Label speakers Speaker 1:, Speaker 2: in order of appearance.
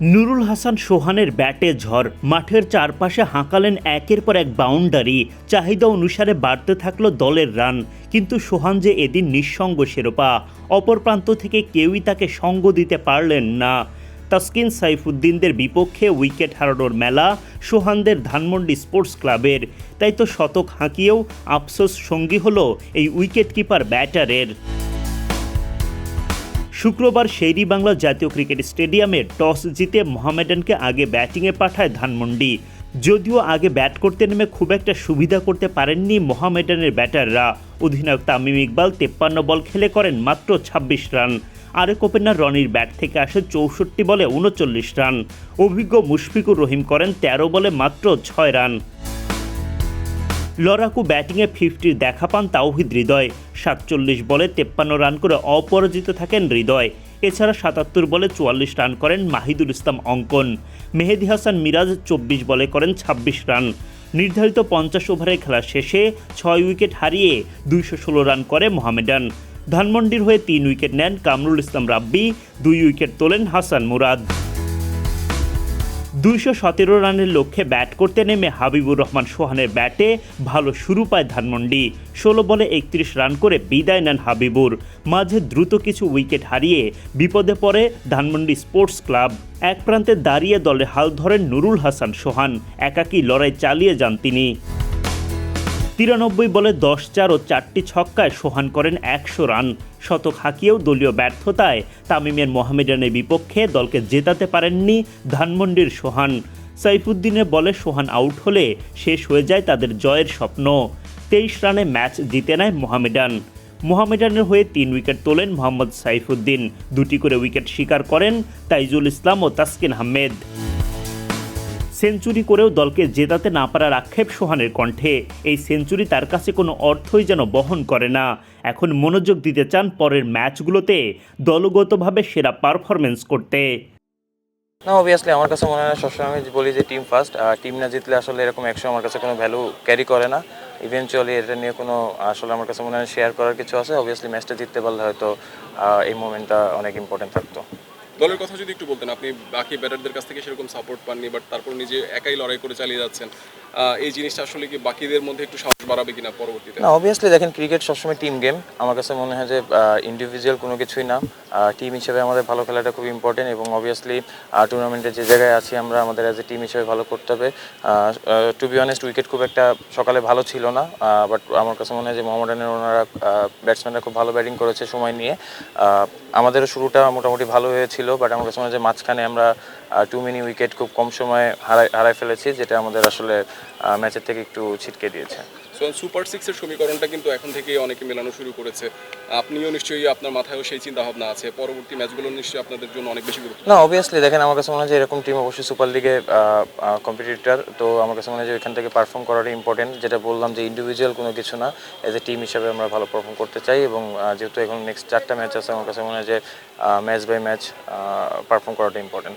Speaker 1: নুরুল হাসান সোহানের ব্যাটে ঝড়। মাঠের চারপাশে হাঁকালেন একের পর এক বাউন্ডারি। চাহিদা অনুসারে বাড়তে থাকল দলের রান। কিন্তু সোহান যে এদিন নিঃসঙ্গ শিরোপা, অপর প্রান্ত থেকে কেউই তাকে সঙ্গ দিতে পারলেন না। তাসকিন সাইফুদ্দিনদের বিপক্ষে উইকেট হারানোর মেলা সোহানদের ধানমন্ডি স্পোর্টস ক্লাবের। তাই তো শতক হাঁকিয়েও আফসোস সঙ্গী হলো এই উইকেট কিপার ব্যাটারের। শুক্রবার শেরি বাংলা জাতীয় ক্রিকেট স্টেডিয়ামে টস জিতে মোহামেডানকে আগে ব্যাটিংয়ে পাঠায় ধানমন্ডি। যদিও আগে ব্যাট করতে নেমে খুব একটা সুবিধা করতে পারেননি মোহামেডানের ব্যাটাররা। অধিনায়ক তামিম ইকবাল তেপ্পান্ন বল খেলে করেন মাত্র ২৬ রান। আরেক ওপেনার রনির ব্যাট থেকে আসে চৌষট্টি বলে উনচল্লিশ রান। অভিজ্ঞ মুশফিকুর রহিম করেন ১৩ বলে মাত্র ছয় রান। লড়াকু ব্যাটিংয়ে ফিফটির দেখা পান তাওহিদ হৃদয়। সাতচল্লিশ বলে তেপ্পান্ন রান করে অপরাজিত থাকেন হৃদয়। এছাড়া সাতাত্তর বলে চুয়াল্লিশ রান করেন মাহিদুল ইসলাম অঙ্কন। মেহেদি হাসান মিরাজ চব্বিশ বলে করেন ছাব্বিশ রান। নির্ধারিত পঞ্চাশ ওভারের খেলা শেষে ছয় উইকেট হারিয়ে দুইশো ষোলো রান করে মোহামেডান। ধানমন্ডির হয়ে তিন উইকেট নেন কামরুল ইসলাম রাব্বি, দুই উইকেট তোলেন হাসান মুরাদ। দুইশো সতেরো রানের লক্ষ্যে ব্যাট করতে নেমে হাবিবুর রহমান সোহানের ব্যাটে ভালো শুরু পায় ধানমন্ডি। ষোলো বলে একত্রিশ রান করে বিদায় নেন হাবিবুর। মাঝে দ্রুত কিছু উইকেট হারিয়ে বিপদে পড়ে ধানমন্ডি স্পোর্টস ক্লাব। এক প্রান্তে দাঁড়িয়ে দলে হাল ধরেন নুরুল হাসান সোহান। একাকী লড়াই চালিয়ে যান তিনি। তিরানব্বই বলে দশ চার ও চারটি ছক্কায় সোহান করেন একশো রান। শতক হাঁকিয়েও দলীয় ব্যর্থতায় তামিমের মোহামেডানের বিপক্ষে দলকে জেতাতে পারেননি ধানমন্ডির সোহান। সাইফুদ্দিনের বলে সোহান আউট হলে শেষ হয়ে যায় তাদের জয়ের স্বপ্ন। তেইশ রানে ম্যাচ জিতে নেয় মোহামেডান। মোহামেডানের হয়ে তিন উইকেট তোলেন মোহাম্মদ সাইফুদ্দিন। দুটি করে উইকেট শিকার করেন তাইজুল ইসলাম ও তাসকিন আহমেদ। সেঞ্চুরি করেও দলকে জেতাতে না পারার আক্ষেপ সোহানের কণ্ঠে। এই সেঞ্চুরি তার কাছে কোনো অর্থই যেন বহন করে না। এখন মনোযোগ দিতে চান পরের ম্যাচগুলোতে দলগতভাবে সেরা পারফরমেন্স করতে।
Speaker 2: না অবভিয়াসলি আমার কাছে মনে হয় সবসময় আমি বলি যে টিম ফার্স্ট টিম না জিতলে আসলে এরকম একশো আমার কাছে কোনো ভ্যালু ক্যারি করে না। ইভেনচুয়ালি এটা নিয়ে কোনো, আসলে আমার কাছে মনে হয় শেয়ার করার কিছু আছে। অবভিয়াসলি ম্যাচটা জিততে পারলে হয়তো এই মোমেন্টটা অনেক ইম্পর্টেন্ট থাকতো।
Speaker 3: দলের কথা যদি একটু বলতেন, আপনি বাকি ব্যাটারদের কাছ থেকে সেরকম সাপোর্ট পাননি বাট তারপর নিজে একাই লড়াই করে চালিয়ে যাচ্ছেন এই জিনিসটা আসলে কি বাকিদের মধ্যে একটু সাহস বাড়াবে কিনা পরবর্তীতে?
Speaker 2: না অবভিয়াসলি দেখেন ক্রিকেট সবসময় টিম গেম আমার কাছে মনে হয় যে ইন্ডিভিজুয়াল কোনো কিছুই না। টিম হিসেবে আমাদের ভালো খেলাটা খুব ইম্পর্টেন্ট এবং অবভিয়াসলি টুর্নামেন্টে যে জায়গায় আছি আমরা, আমাদের অ্যাজ এ টিম হিসেবে ভালো করতে হবে। টু বি অনেস্ট উইকেট খুব একটা সকালে ভালো ছিল না বাট আমার কাছে মনে হয় যে মোহামেডানের ওনারা ব্যাটসম্যানরা খুব ভালো ব্যাটিং করেছে সময় নিয়ে। আমাদেরও শুরুটা মোটামুটি ভালো হয়েছিল। বাট আমার কাছে মনে হয় যে মাঝখানে আমরা টু মিনি উইকেট খুব কম সময়ে হারাই হারাই ফেলেছি যেটা আমাদের আসলে ম্যাচের থেকে একটু ছিটকে দিয়েছে।
Speaker 3: সো সুপার সিক্সের সমীকরণটা কিন্তু এখন থেকে অনেকে মেলানো শুরু করেছে। আপনিও নিশ্চয়ই আপনার মাথায়ও সেই চিন্তা ভাবনা আছে। পরবর্তী ম্যাচগুলো নিশ্চয়ই আপনাদের জন্য অনেক বেশি গুরুত্ব
Speaker 2: না অবভিয়াসলি দেখেন আমার কাছে মনে হয় যে এরকম টিম অবশ্যই সুপার লিগে কম্পিটিটর তো আমার কাছে মনে হয় যে এখান থেকে পারফর্ম করাটা ইম্পর্টেন্ট যেটা বললাম যে ইন্ডিভিজুয়াল কোনো কিছু না এজ এ টিম হিসাবে আমরা ভালো পারফর্ম করতে চাই এবং যেহেতু এখন নেক্সট চারটা ম্যাচ আছে আমার কাছে মনে হয় যে ম্যাচ বাই ম্যাচ পারফর্ম করাটা ইম্পর্টেন্ট